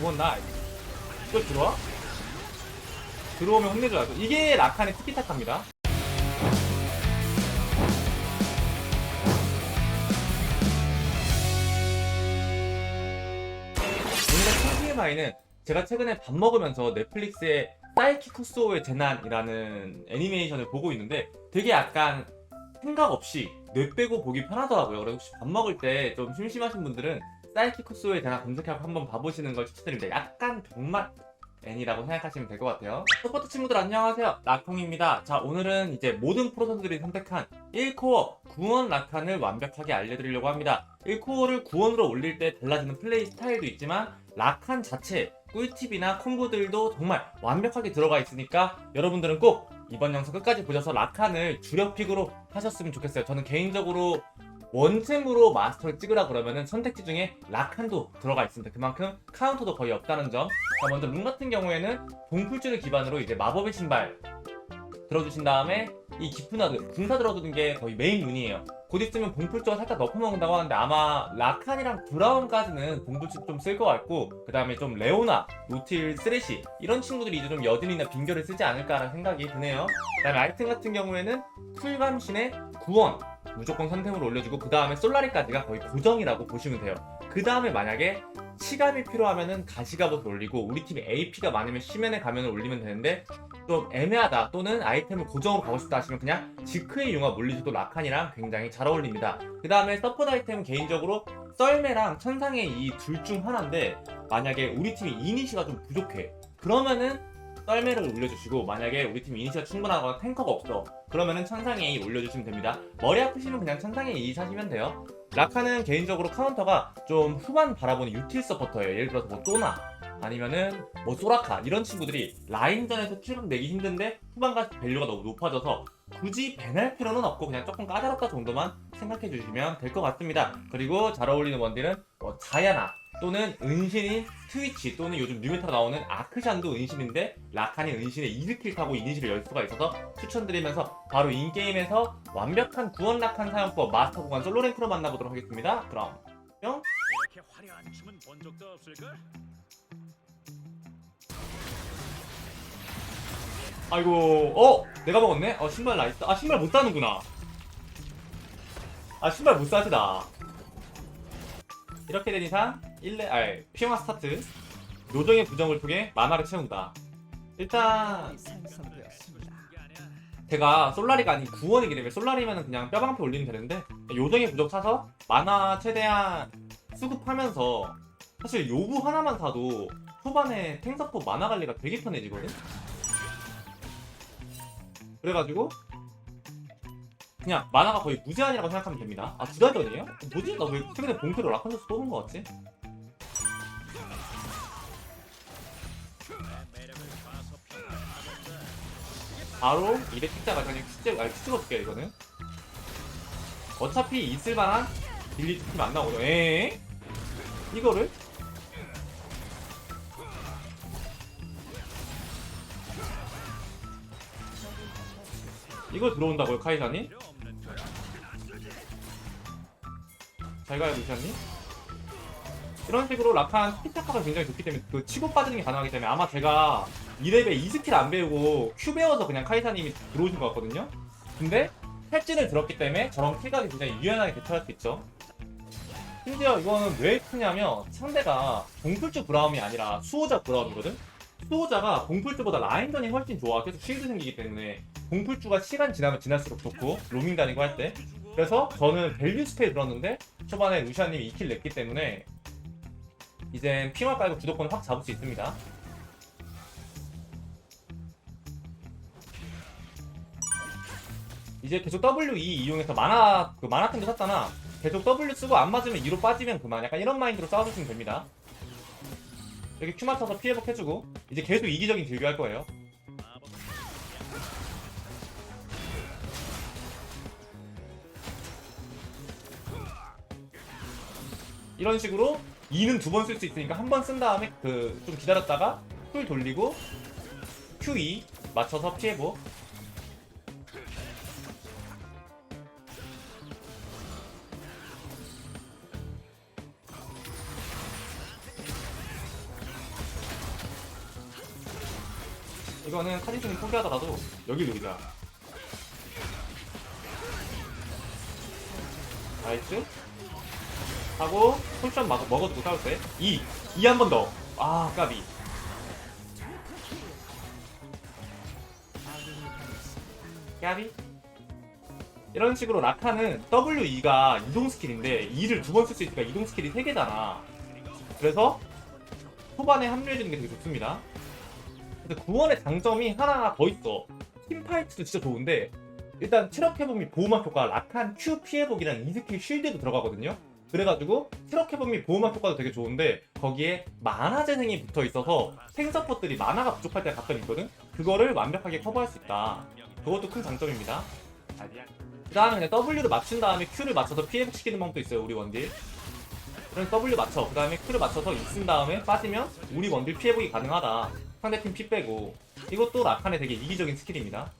구원 나 이거 들어와? 들어오면 혼내줘야죠 이게 라칸의 티키타카입니다 오늘의 TMI는 제가 최근에 밥 먹으면서 넷플릭스의 사이키 쿠소의 재난이라는 애니메이션을 보고 있는데 되게 약간 생각 없이 뇌 빼고 보기 편하더라고요. 그래서 혹시 밥 먹을 때 좀 심심하신 분들은 사이키쿠소의 재난 검색하고 한번 봐보시는 걸 추천드립니다. 약간 병맛 애니라고 생각하시면 될 것 같아요. 서포터 친구들 안녕하세요. 라콩입니다. 자, 오늘은 이제 모든 프로 선수들이 선택한 1코어 구원 라칸을 완벽하게 알려드리려고 합니다. 1코어를 구원으로 올릴 때 달라지는 플레이 스타일도 있지만 라칸 자체 꿀팁이나 콤보들도 정말 완벽하게 들어가 있으니까 여러분들은 꼭 이번 영상 끝까지 보셔서 라칸을 주력픽으로 하셨으면 좋겠어요. 저는 개인적으로 원템으로 마스터를 찍으라 그러면은 선택지 중에 라칸도 들어가 있습니다. 그만큼 카운터도 거의 없다는 점. 자, 먼저 룬 같은 경우에는 봉풀줄을 기반으로 이제 마법의 신발 들어주신 다음에 이 깊은 하드, 궁사 들어주는 게 거의 메인 룬이에요. 곧 있으면 봉풀조가 살짝 넣어먹는다고 하는데 아마 라칸이랑 브라운까지는 봉풀줄 좀쓸 것 같고 그 다음에 좀 레오나, 노틸, 쓰레시 이런 친구들이 이제 좀 여든이나 빙결을 쓰지 않을까라는 생각이 드네요. 그 다음에 아이템 같은 경우에는 쿨감신의 구원 무조건 선템으로 올려주고 그 다음에 솔라리까지가 거의 고정이라고 보시면 돼요. 그 다음에 만약에 치감이 필요하면은 가시갑옷을 올리고 우리 팀이 AP가 많으면 시멘의 가면을 올리면 되는데 좀 애매하다 또는 아이템을 고정으로 가고 싶다 하시면 그냥 지크의 융합 올리셔도 라칸이랑 굉장히 잘 어울립니다. 그 다음에 서포트 아이템은 개인적으로 썰매랑 천상의 이 둘 중 하나인데 만약에 우리 팀이 이니시가 좀 부족해 그러면은 썰매를 올려주시고 만약에 우리 팀 이니시가 충분하거나 탱커가 없어 그러면은 천상의 A 올려주시면 됩니다. 머리 아프시면 그냥 천상의 A 사시면 돼요. 라카는 개인적으로 카운터가 좀 후반 바라보는 유틸 서포터예요. 예를 들어서 뭐 쪼나 아니면은 뭐 소라카 이런 친구들이 라인전에서 킬각 내기 힘든데 후반가 밸류가 너무 높아져서 굳이 배날 필요는 없고 그냥 조금 까다롭다 정도만 생각해 주시면 될 것 같습니다. 그리고 잘 어울리는 원딜은 뭐 자야나 또는 은신인 트위치 또는 요즘 뉴메타로 나오는 아크샨도 은신인데 라칸이 은신에 이드킬 타고 이니시를 열 수가 있어서 추천드리면서 바로 인게임에서 완벽한 구원 라칸 사용법 마스터 구간 솔로 랭크로 만나보도록 하겠습니다. 그럼 뿅! 이렇게 화려한 춤은 본 적도 없을걸? 아이고 어? 내가 먹었네? 어 신발 나이스 아 신발 못 사는구나. 아 신발 못 사지 나 이렇게 된 이상 1레 아 피용화 스타트. 요정의 부정을 통해 만화를 채운다. 일단 제가 솔라리가 아닌 구원이기 때문에 솔라리면은 그냥 뼈방패 올리면 되는데 요정의 부적 사서 만화 최대한 수급하면서 사실 요구 하나만 사도 초반에 탱서포 만화 관리가 되게 편해지거든 그래가지고 그냥 만화가 거의 무제한이라고 생각하면 됩니다. 아 두 달 전이에요? 뭐지? 나 왜 최근에 봉투로 라칸저스 뽑은 거 같지? 바로 이래 찍자가 그냥 찍, 아니 찍어줄게 이거는 어차피 있을만한 빌리 팀안 나오거든 에 이거를? 이걸 들어온다고요 카이사님? 필요 없는 거야. 잘 가요 루시안님 이런 식으로 라칸 스피타카가 굉장히 좋기 때문에 그 치고 빠지는 게 가능하기 때문에 아마 제가 2렙에 2스킬 안 배우고 Q 배워서 그냥 카이사님이 들어오신 것 같거든요 근데 탈진을 들었기 때문에 저런 킬각이 굉장히 유연하게 대처할 수 있죠 심지어 이거는 왜 크냐면 상대가 봉풀주 브라움이 아니라 수호자 브라움이거든 수호자가 봉풀주보다 라인전이 훨씬 좋아 계속 쉴드 생기기 때문에 봉풀주가 시간 지나면 지날수록 좋고 로밍 다니고 할 때 그래서 저는 밸류 스테이 들었는데 초반에 루시아님이 2킬 냈기 때문에 이젠 피마 깔고 주도권 확 잡을 수 있습니다. 이제 계속 W2 이용해서 만화 그 만화템도 샀잖아. 계속 W 쓰고 안 맞으면 2로 빠지면 그만. 약간 이런 마인드로 싸워주시면 됩니다. 여기 Q 맞춰서 피해 복 해주고 이제 계속 이기적인 딜교 할 거예요. 이런 식으로 2는 두 번 쓸 수 있으니까 한 번 쓴 다음에 그 좀 기다렸다가 풀 돌리고 Q2 맞춰서 피해보 이거는 카디스님 포기하더라도 여기 노리자. 나이스. 하고 폴션 막 먹어주고 싸울 때 2. 2 한 번 더. 아 까비. 까비. 이런 식으로 라카는 W2가 이동 스킬인데 2를 두 번 쓸 수 있으니까 이동 스킬이 3개잖아. 그래서 초반에 합류해주는 게 되게 좋습니다. 근데 구원의 장점이 하나 더 있어. 팀파이트도 진짜 좋은데 일단 및 보호막 효과 라칸 Q 피해복이랑 이스킬 쉴드도 들어가거든요. 그래가지고 및 보호막 효과도 되게 좋은데 거기에 만화 재생이 붙어 있어서 탱 서폿들이 만화가 부족할 때가 가끔 있거든. 그거를 완벽하게 커버할 수 있다. 그것도 큰 장점입니다. 그 다음에 그냥 W를 맞춘 다음에 Q를 맞춰서 피해복시키는 방법도 있어요 우리 원딜 그럼 W 맞춰 그 다음에 Q를 맞춰서 있은 다음에 빠지면 우리 원딜 피해복이 가능하다 상대팀 피 빼고. 이것도 라칸의 되게 이기적인 스킬입니다.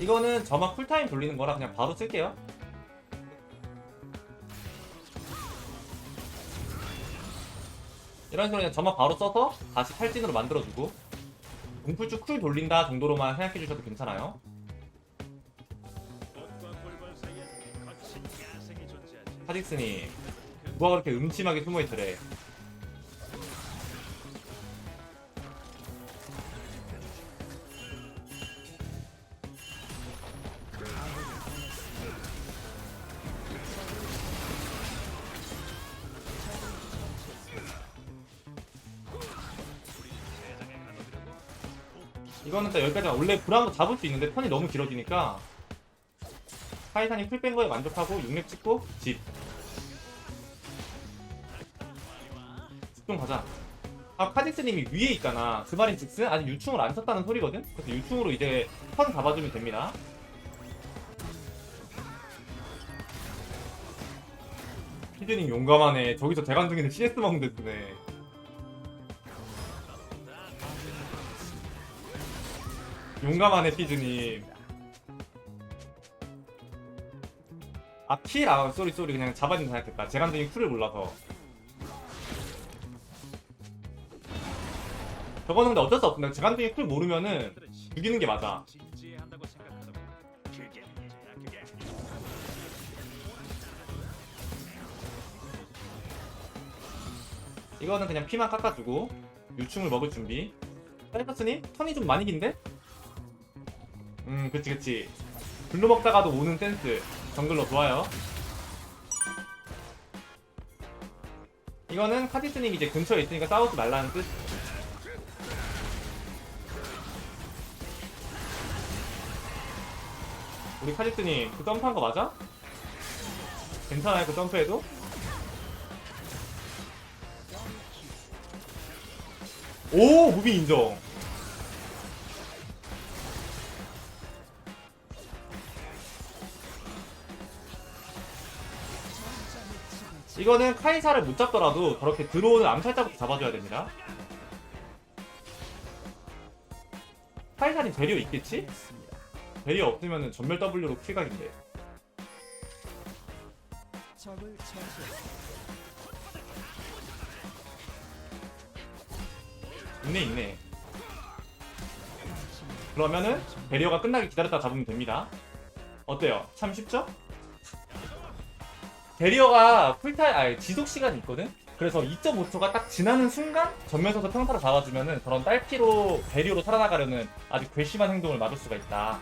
이거는 저만 쿨타임 돌리는 거라 그냥 바로 쓸게요. 이런 식으로 그냥 저만 바로 써서 다시 탈진으로 만들어주고. 공풀쭉 쿨 돌린다 정도로만 생각해 주셔도 괜찮아요. 카직스님 누가 그렇게 음침하게 숨어있더래? 이거는 또 여기까지 원래 브라운도 잡을 수 있는데 턴이 너무 길어지니까. 카이산이 풀 뺀 거에 만족하고 6렙 찍고 집 집중 가자. 아 카직스님이 위에 있잖아. 그 말인 즉슨 아직 유충을 안 쳤다는 소리거든? 그래서 유충으로 이제 턴 잡아주면 됩니다. 피드님 용감하네. 저기서 대관 중에는 CS 먹는데 쓰네. 용감하네 피즈님. 아 킬? 아 쏘리 쏘리. 그냥 잡아준 생각했다. 재간둥이 쿨을 몰라서 저거는 근데 어쩔 수 없다. 재간둥이 쿨 모르면은 죽이는 게 맞아. 이거는 그냥 피만 깎아주고 유충을 먹을 준비. 사이퍼스님 턴이 좀 많이 긴데? 음 그치 그치. 블루 먹다가도 오는 센스. 정글로 좋아요. 이거는 카디스님 이제 근처에 있으니까 싸우지 말라는 뜻 우리 카디스님 그 점프한 거 맞아? 괜찮아요 그 점프해도? 오 무비 인정 이거는 카이사를 못 잡더라도 저렇게 들어오는 암살자부터 잡아줘야 됩니다 카이사님 배리어 있겠지? 배리어 없으면 전멸 W로 킬각인데 적을. 있네 있네 그러면은 배리어가 끝나기 기다렸다 잡으면 됩니다 어때요? 참 쉽죠? 배리어가 풀타임 아니 지속 시간이 있거든? 그래서 2.5초가 딱 지나는 순간 전면서서 평타로 잡아주면은 저런 딸피로 배리어로 살아나가려는 아주 괘씸한 행동을 막을 수가 있다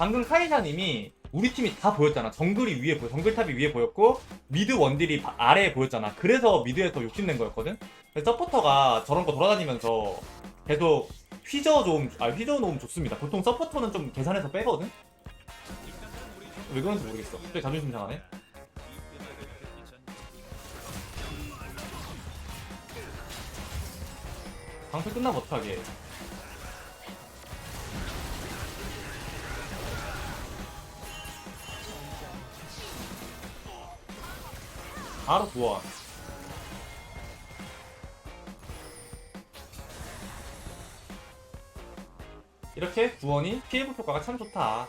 방금 카이사님이 우리 팀이 다 보였잖아 정글이 위에 보여 정글탑이 위에 보였고 미드 원딜이 바- 아래에 보였잖아 그래서 미드에서 욕심낸 거였거든 서포터가 저런 거 돌아다니면서 계속 휘저어 좀, 아, 휘저어 놓으면 좋습니다. 보통 서포터는 좀 계산해서 빼거든? 왜 그런지 모르겠어. 갑자기 자존심 상하네. 방송 끝나면 어떡하게. 바로 구원. 이렇게 구원이 피해복 효과가 참 좋다.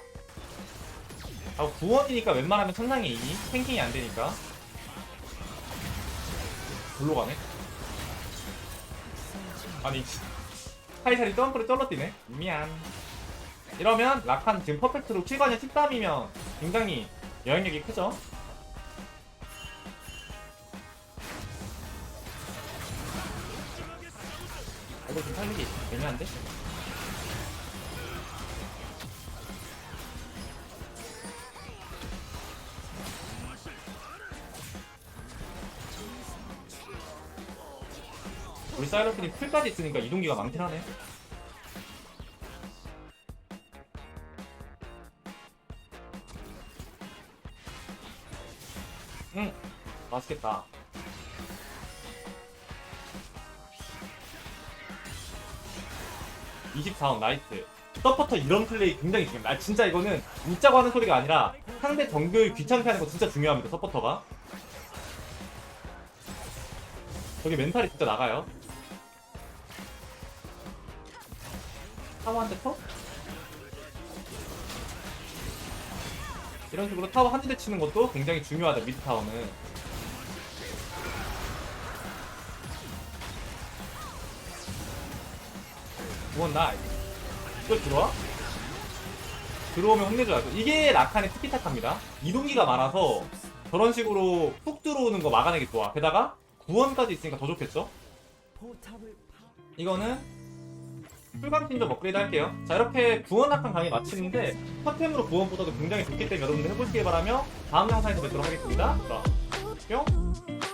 아, 구원이니까 웬만하면 천상의 2, 탱킹이 안 되니까. 골로 가네 아니 카이살이 점프를 떨어뜨리네 미안 이러면 라칸 지금 퍼펙트로 킬관이 13이면 굉장히 영향력이 크죠 이거 좀 살리기 애매한데? 우리 사이러스님 풀까지 있으니까 이동기가 많긴 하네. 응, 맛있겠다. (24원) 나이스 서포터 이런 플레이 굉장히 중요합니다 아, 진짜 이거는 웃자고 하는 소리가 아니라 상대 정글 귀찮게 하는 거 진짜 중요합니다 서포터가. 저기 멘탈이 진짜 나가요. 타워 한대 터? 이런 식으로 타워 한 대 치는 것도 굉장히 중요하다 미드 타워는 구원 나이 이거 들어와? 들어오면 혼내줘야 돼 이게 라칸의 티키타카입니다 이동기가 많아서 저런 식으로 훅 들어오는 거 막아내기 좋아 게다가 구원까지 있으니까 더 좋겠죠? 이거는 풀강팀 좀 업그레이드 할게요. 자 이렇게 구원 학강 강의 마치는데 탑템으로 구원보다도 굉장히 좋기 때문에 여러분들 해보시길 바라며 다음 영상에서 뵙도록 하겠습니다. 자, 뿅!